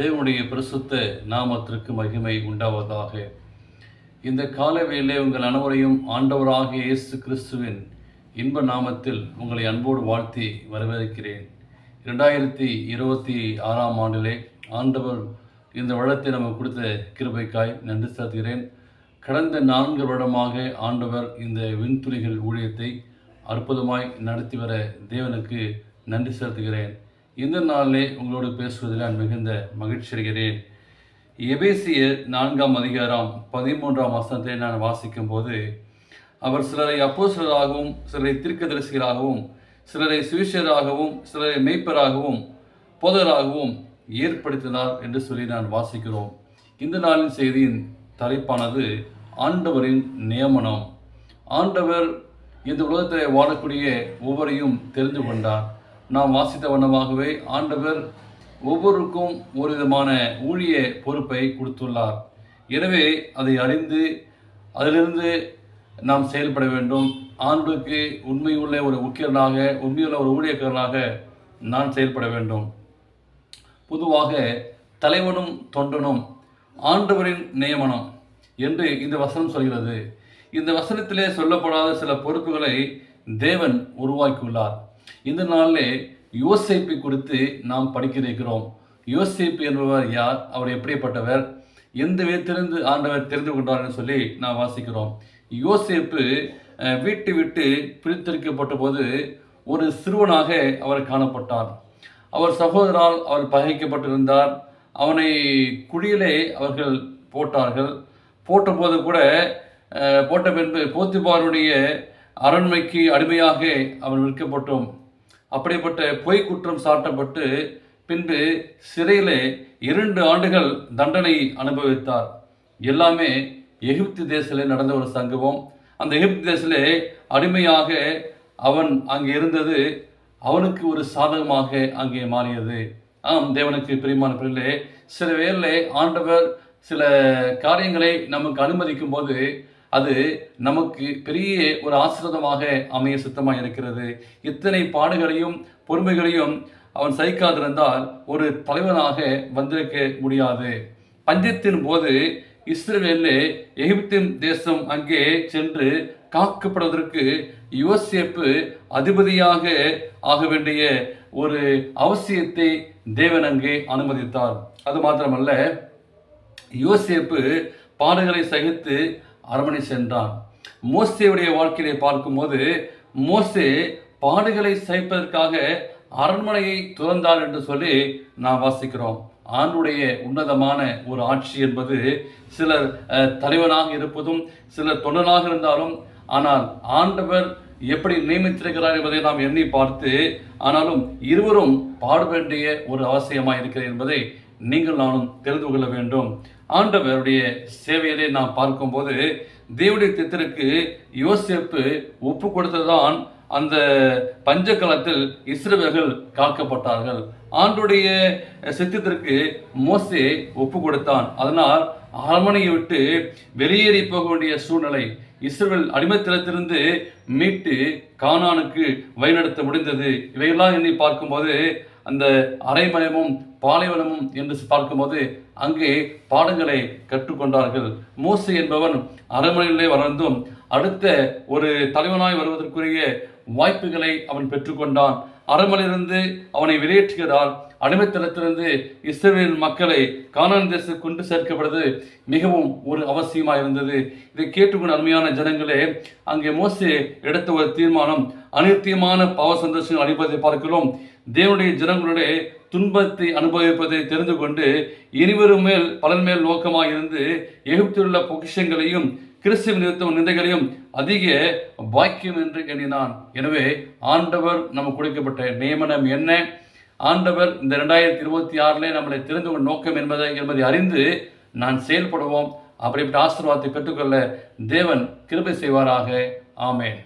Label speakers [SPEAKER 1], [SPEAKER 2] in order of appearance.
[SPEAKER 1] தேவனுடைய பிரசுத்த நாமத்திற்கு மகிமை உண்டாவதாக. இந்த காலவேளை உங்கள் அனைவரையும் ஆண்டவராக இயேசு கிறிஸ்துவின் இன்ப நாமத்தில் உங்களை அன்போடு வாழ்த்தி வரவேற்கிறேன். இரண்டாயிரத்தி இருபத்தி ஆறாம் ஆண்டிலே ஆண்டவர் இந்த வளத்தை நமக்கு கொடுத்த கிருபைக்காய் நன்றி செலுத்துகிறேன். கடந்த நான்கு வருடமாக ஆண்டவர் இந்த விண்துளிகள் ஊழியத்தை அற்புதமாய் நடத்தி வர தேவனுக்கு நன்றி செலுத்துகிறேன். இந்த நாளிலே உங்களோடு பேசுவதில் நான் மிகுந்த மகிழ்ச்சி அடைகிறேன். எபேசியர் நான்காம் அதிகாரம் பதிமூன்றாம் வசனத்தை நான் வாசிக்கும் போது அவர் சிலரை அப்போஸ்தலராகவும் சிலரை தீர்க்கதரிசிகளாகவும் சிலரை சுவிஷராகவும் சிலரை மெய்ப்பராகவும் போதராகவும் ஏற்படுத்தினார் என்று சொல்லி நான் வாசிக்கிறோம். இந்த நாளின் செய்தியின் தலைப்பானது ஆண்டவரின் நியமனம். ஆண்டவர் இந்த உலகத்தில் வாழக்கூடிய ஒவ்வொரையும் தெரிந்து கொண்டார். நாம் வாசித்த வண்ணமாகவே ஆண்டவர் ஒவ்வொருக்கும் ஒரு விதமான ஊழிய பொறுப்பை கொடுத்துள்ளார். எனவே அதை அறிந்து அதிலிருந்து நாம் செயல்பட வேண்டும். ஆண்டுக்கு உண்மையுள்ள ஒரு முக்கியனாக உண்மையுள்ள ஒரு ஊழியக்காரனாக நான் செயல்பட வேண்டும். பொதுவாக தலைவனும் தொண்டனும் ஆண்டவரின் நியமனம் என்று இந்த வசனம் சொல்கிறது. இந்த வசனத்திலே சொல்லப்படாத சில பொறுப்புகளை தேவன் உருவாக்கியுள்ளார். இந்த நாளிலே யோசேப்பை குறித்து நாம் படிக்க இருக்கிறோம் யோசேப்பு என்பவர் யார்? அவர் எப்படிப்பட்டவர்? எந்த விதத்திலிருந்து ஆண்டவர் தெரிந்து கொண்டார் என்று சொல்லி நாம் வாசிக்கிறோம். யோசேப்பு வீட்டு வீட்டை விட்டு பிரித்தெடுக்கப்பட்ட போது ஒரு சிறுவனாக அவர் காணப்பட்டார். அவர் சகோதரால் அவர் பகைக்கப்பட்டிருந்தார். அவனை குழியிலே அவர்கள் போட்டார்கள். போட்டபோது கூட போட்ட பின்பு போத்திபாருடைய அரண்மைக்கு அடிமையாக அவன் விற்கப்பட்டோம். அப்படிப்பட்ட பொய் குற்றம் சாட்டப்பட்டு பின்பு சிறையிலே இரண்டு ஆண்டுகள் தண்டனை அனுபவித்தார். எல்லாமே எகிப்து தேசத்திலே நடந்த ஒரு சங்கமம் அந்த எகிப்து தேசத்திலே அடிமையாக அவன் அங்கே இருந்தது அவனுக்கு ஒரு சாதகமாக அங்கே மாறியது. ஆம் தேவனுக்கு பிரியமான பிள்ளை சில வேளை ஆண்டவர் சில காரியங்களை நமக்கு அனுமதிக்கும் போது அது நமக்கு பெரிய ஒரு ஆசிரதமாக அமைய சுத்தமாக இருக்கிறது. இத்தனை பாடுகளையும் பொறுமைகளையும் அவன் சகிக்காதிருந்தால் ஒரு தலைவனாக வந்திருக்க முடியாது. பஞ்சத்தின் போது இஸ்ரேலில் எகிப்தின் தேசம் அங்கே சென்று காக்கப்படுவதற்கு யோசேப்பு அதிபதியாக ஆக வேண்டிய ஒரு அவசியத்தை தேவன் அங்கே அனுமதித்தார். அது மாத்திரமல்ல யோசேப்பு பாடுகளை சகித்து அரண்மனை சென்றான். மோசேவுடைய வாழ்க்கையை பார்க்கும்போது மோசே பாடுகளை சகிப்பதற்காக அரண்மனையை துறந்தார் என்று சொல்லி நாம் வாசிக்கிறோம். ஆண்டுடைய உன்னதமான ஒரு ஆட்சி என்பது சிலர் தலைவனாக இருப்பதும் சிலர் தொண்டனாக இருந்தாலும் ஆனால் ஆண்டவர் எப்படி நியமித்திருக்கிறார் என்பதை நாம் எண்ணி பார்த்து ஆனாலும் இருவரும் பாட வேண்டிய ஒரு அவசியமாக இருக்கிறது என்பதை நீங்கள் நானும் தெரிந்து கொள்ள வேண்டும். ஆண்டவருடைய சேவையிலே நாம் பார்க்கும்போது தேவடைய தித்தருக்கு யோசேப்பு ஒப்பு கொடுத்ததான் அந்த பஞ்சகாலத்தில் இஸ்ரவேலர்கள் காக்கப்பட்டார்கள். ஆண்டுடைய சித்தத்திற்கு மோசே ஒப்பு கொடுத்தான். அதனால் அரண்மனையை விட்டு வெளியேறி போக வேண்டிய சூழ்நிலை இஸ்ரேல் அடிமைத்தனத்திலிருந்து மீட்டு கானானுக்கு வழிநடத்த முடிந்தது. இவையெல்லாம் எண்ணி பார்க்கும்போது அந்த அரைமயமும் பாலைவனமும் என்று பார்க்கும்போது அங்கே பாடங்களை கற்றுக்கொண்டார்கள். மோசே என்பவன் அரண்மனையிலே வளர்ந்தும் அடுத்த ஒரு தலைவனாய் வருவதற்குரிய வாய்ப்புகளை அவன் பெற்றுக்கொண்டான். அரண்மனையிலிருந்து அவனை வெளியேற்றுகிறார். அடிமைத்தனத்திலிருந்து இஸ்ரேல் மக்களை கானான் தேச கொண்டு சேர்க்கப்படுவது மிகவும் ஒரு அவசியமாக இருந்தது இதை கேட்டுக்கொண்ட அருமையான ஜனங்களே அங்கே மோசே எடுத்த ஒரு தீர்மானம் அனித்தியமான பாவ சந்தோஷங்கள் அளிப்பதை பார்க்கிறோம். தேவனுடைய ஜனங்களுடைய துன்பத்தை அனுபவிப்பதை தெரிந்து கொண்டு இனிவரும் மேல் பலன் மேல் நோக்கமாக இருந்து எகிப்திலுள்ள பொக்கிஷங்களையும் கிறிஸ்துவ நிறுத்தம் நிந்தைகளையும் அதிக பாக்கியம் என்று எண்ணினான். எனவே ஆண்டவர் நமக்கு கொடுக்கப்பட்ட நியமனம் என்ன? ஆண்டவர் இந்த ரெண்டாயிரத்தி இருபத்தி ஆறில் நம்மளை தெரிந்து கொண்ட நோக்கம் என்பதை என்பதை அறிந்து நான் செயல்படுவோம். அப்படிப்பட்ட ஆசீர்வாதத்தை பெற்றுக்கொள்ள தேவன் கிருபை செய்வாராக. ஆமேன்.